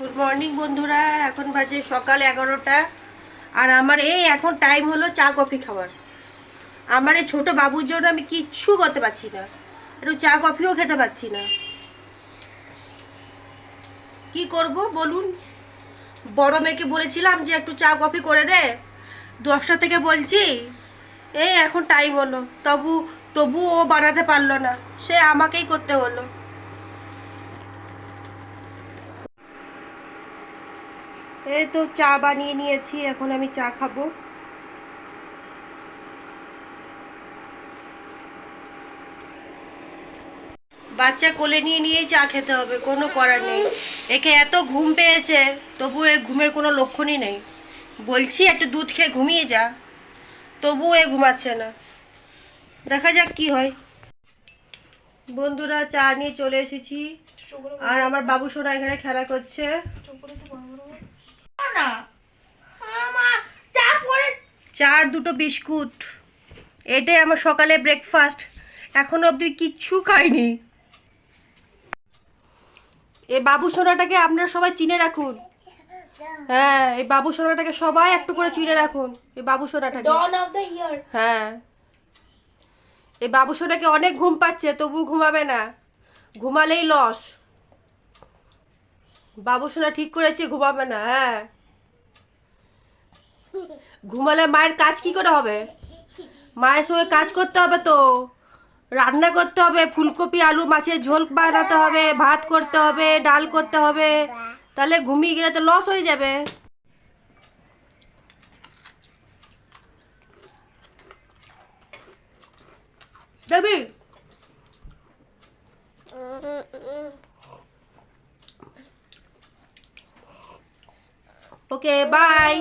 Good morning বন্ধুরা। এখন বাজে সকাল এগারোটা। আর আমার এই এখন টাইম হলো চা, কফি খাওয়ার। আমার এই ছোটো বাবুর জন্য আমি কিচ্ছু করতে পারছি না। একটু চা, কফিও খেতে পারছি না। কি করব বলুন? বড় মেয়েকে বলেছিলাম যে একটু চা, কফি করে দে। দশটা থেকে বলছি, এই এখন টাইম হলো। তবু তবু ও বানাতে পারল না। সে আমাকেই করতে হলো। এই তো চা বানিয়ে নিয়েছি, এখন আমি চা খাব। বাচ্চা কোলে নিয়ে নিয়েই চা খেতে হবে, কোনো করার নেই। একে এত ঘুম পেয়েছে তবু এ ঘুমের কোনো লক্ষণই নেই। বলছি, একটু দুধ খেয়ে ঘুমিয়ে যা। তবুও এ ঘুমাচ্ছে না। দেখা যাক কি হয়। বন্ধুরা, চা নিয়ে চলে এসেছি। আর আমার বাবু সোনা এখানে খেলা করছে না চা পরে চার দুটো বিস্কুট। এটাই আমার সকালে ব্রেকফাস্ট এখনও অবধি কিচ্ছু খাইনি। এই বাবু সোনাটাকে আপনারা সবাই চিনে রাখুন। হ্যাঁ এই বাবু সোনাটাকে সবাই একটু করে চিনে রাখুন এই বাবু সোনাটাকে। Dawn of the year. হ্যাঁ। এই বাবু সোনাকে অনেক ঘুম পাচ্ছে তবু ঘুমাবে না। ঘুমালেই লস বাবু সোনা ঠিক করেছে ঘুমাবে না হ্যাঁ। ঘুমালে মায়ের কাজ কি করে হবে? মায়ের সঙ্গে কাজ করতে হবে তো। রান্না করতে হবে, ফুলকপি, আলু, মাছের ঝোল বানাতে হবে, ভাত করতে হবে, ডাল করতে হবে। তাহলে ঘুমিয়ে গেলে তো লস হয়ে যাবে। দেবী ওকে বাই